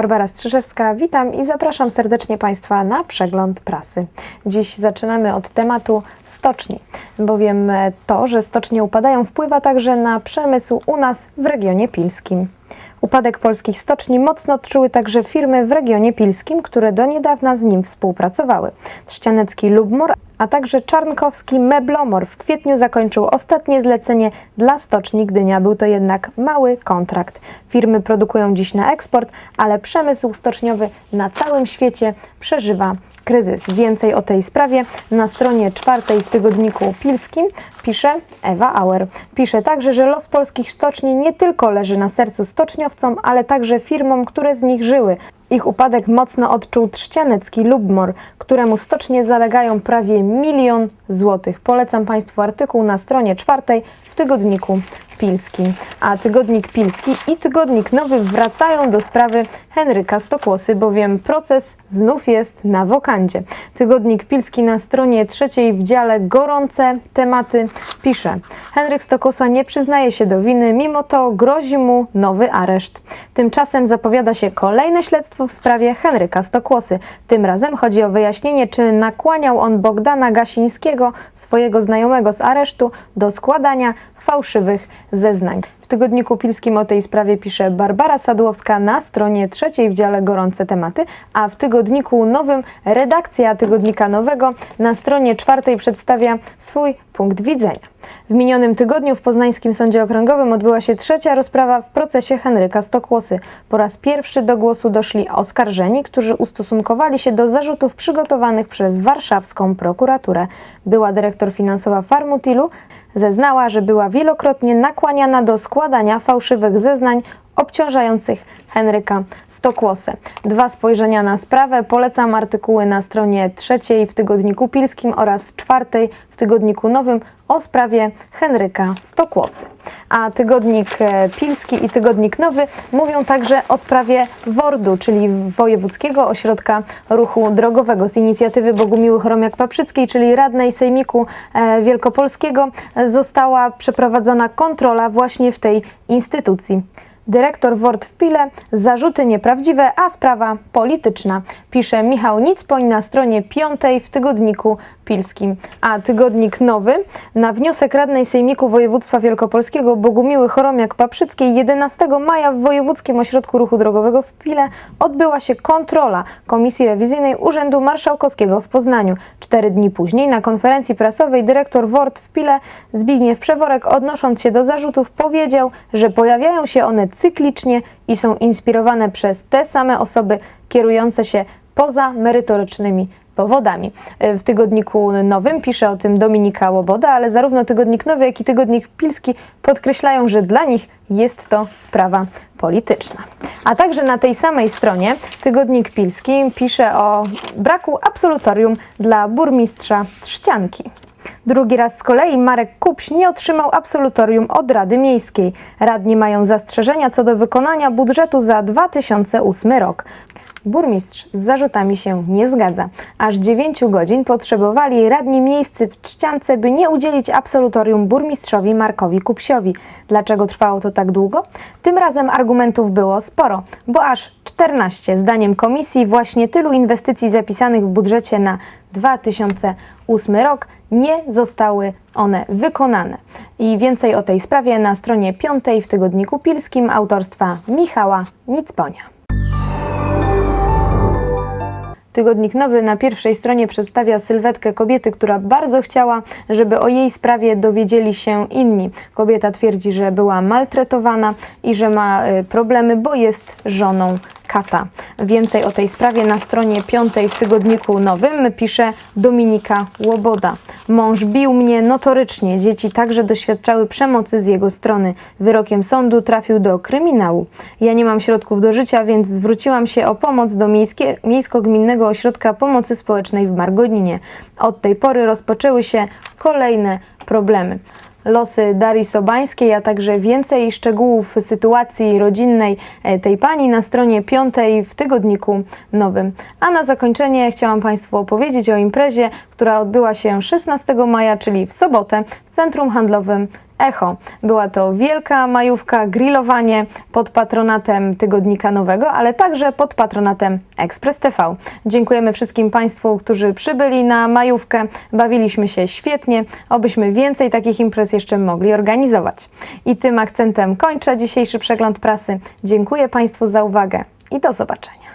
Barbara Strzyżewska, witam i zapraszam serdecznie Państwa na przegląd prasy. Dziś zaczynamy od tematu stoczni, bowiem to, że stocznie upadają wpływa także na przemysł u nas w regionie pilskim. Upadek polskich stoczni mocno odczuły także firmy w regionie pilskim, które do niedawna z nim współpracowały. Trzcianecki Lubmor, a także Czarnkowski Meblomor w kwietniu zakończył ostatnie zlecenie dla stoczni Gdynia. Był to jednak mały kontrakt. Firmy produkują dziś na eksport, ale przemysł stoczniowy na całym świecie przeżywa kryzys. Więcej o tej sprawie na stronie czwartej w tygodniku Pilskim pisze Ewa Auer. Pisze także, że los polskich stoczni nie tylko leży na sercu stoczniowcom, ale także firmom, które z nich żyły. Ich upadek mocno odczuł trzcianecki Lubmor, któremu stocznie zalegają prawie milion złotych. Polecam Państwu artykuł na stronie czwartej w tygodniku Pilskim. A tygodnik Pilski i tygodnik Nowy wracają do sprawy Henryka Stokłosy, bowiem proces znów jest na wokandzie. Tygodnik Pilski na stronie trzeciej w dziale gorące tematy pisze Henryk Stokłosa nie przyznaje się do winy, mimo to grozi mu nowy areszt. Tymczasem zapowiada się kolejne śledztwo w sprawie Henryka Stokłosy. Tym razem chodzi o wyjaśnienie, czy nakłaniał on Bogdana Gasińskiego, swojego znajomego z aresztu, do składania fałszywych zeznań. W tygodniku pilskim o tej sprawie pisze Barbara Sadłowska na stronie trzeciej w dziale Gorące Tematy, a w tygodniku nowym redakcja tygodnika nowego na stronie czwartej przedstawia swój punkt widzenia. W minionym tygodniu w Poznańskim Sądzie Okręgowym odbyła się trzecia rozprawa w procesie Henryka Stokłosy. Po raz pierwszy do głosu doszli oskarżeni, którzy ustosunkowali się do zarzutów przygotowanych przez warszawską prokuraturę. Była dyrektor finansowa Farmutilu zeznała, że była wielokrotnie nakłaniana do składania fałszywych zeznań obciążających Henryka Stokłosę. Dwa spojrzenia na sprawę. Polecam artykuły na stronie trzeciej w tygodniku Pilskim oraz czwartej w tygodniku Nowym o sprawie Henryka Stokłosy. A tygodnik e, Pilski i tygodnik Nowy mówią także o sprawie WORD-u, czyli Wojewódzkiego Ośrodka Ruchu Drogowego z inicjatywy Bogumiły Chromiak-Paprzyckiej, czyli radnej Sejmiku e, Wielkopolskiego została przeprowadzona kontrola właśnie w tej instytucji. Dyrektor WORD w Pile, zarzuty nieprawdziwe, a sprawa polityczna. Pisze Michał Nicpoń na stronie piątej w tygodniku Pilskim. A tygodnik nowy na wniosek radnej Sejmiku Województwa Wielkopolskiego Bogumiły Choromiak-Paprzyckiej 11 maja w Wojewódzkim Ośrodku Ruchu Drogowego w Pile odbyła się kontrola Komisji Rewizyjnej Urzędu Marszałkowskiego w Poznaniu. Cztery dni później na konferencji prasowej dyrektor WORD w Pile Zbigniew Przeworek odnosząc się do zarzutów powiedział, że pojawiają się one cyklicznie i są inspirowane przez te same osoby kierujące się poza merytorycznymi powodami. W tygodniku nowym pisze o tym Dominika Łoboda, ale zarówno tygodnik nowy, jak i tygodnik pilski podkreślają, że dla nich jest to sprawa polityczna. A także na tej samej stronie tygodnik pilski pisze o braku absolutorium dla burmistrza Trzcianki. Drugi raz z kolei Marek Kupś nie otrzymał absolutorium od Rady Miejskiej. Radni mają zastrzeżenia co do wykonania budżetu za 2008 rok. Burmistrz z zarzutami się nie zgadza. Aż 9 godzin potrzebowali radni miejscy w Trzciance, by nie udzielić absolutorium burmistrzowi Markowi Kupsiowi. Dlaczego trwało to tak długo? Tym razem argumentów było sporo, bo aż 14 zdaniem komisji właśnie tylu inwestycji zapisanych w budżecie na 2008 rok nie zostały one wykonane. I więcej o tej sprawie na stronie 5 w tygodniku pilskim autorstwa Michała Nicponia. Tygodnik Nowy na pierwszej stronie przedstawia sylwetkę kobiety, która bardzo chciała, żeby o jej sprawie dowiedzieli się inni. Kobieta twierdzi, że była maltretowana i że ma y, problemy, bo jest żoną kata. Więcej o tej sprawie na stronie piątej w tygodniku nowym pisze Dominika Łoboda. Mąż bił mnie notorycznie, dzieci także doświadczały przemocy z jego strony. Wyrokiem sądu trafił do kryminału. Ja nie mam środków do życia, więc zwróciłam się o pomoc do miejskie, Miejsko-Gminnego Ośrodka Pomocy Społecznej w Margoninie. Od tej pory rozpoczęły się kolejne problemy losy Darii Sobańskiej, a także więcej szczegółów sytuacji rodzinnej e, tej pani na stronie piątej w tygodniku nowym. A na zakończenie chciałam Państwu opowiedzieć o imprezie, która odbyła się 16 maja, czyli w sobotę w Centrum Handlowym Echo. Była to wielka majówka, grillowanie pod patronatem Tygodnika Nowego, ale także pod patronatem Ekspres TV. Dziękujemy wszystkim Państwu, którzy przybyli na majówkę. Bawiliśmy się świetnie, obyśmy więcej takich imprez jeszcze mogli organizować. I tym akcentem kończę dzisiejszy przegląd prasy. Dziękuję Państwu za uwagę i do zobaczenia.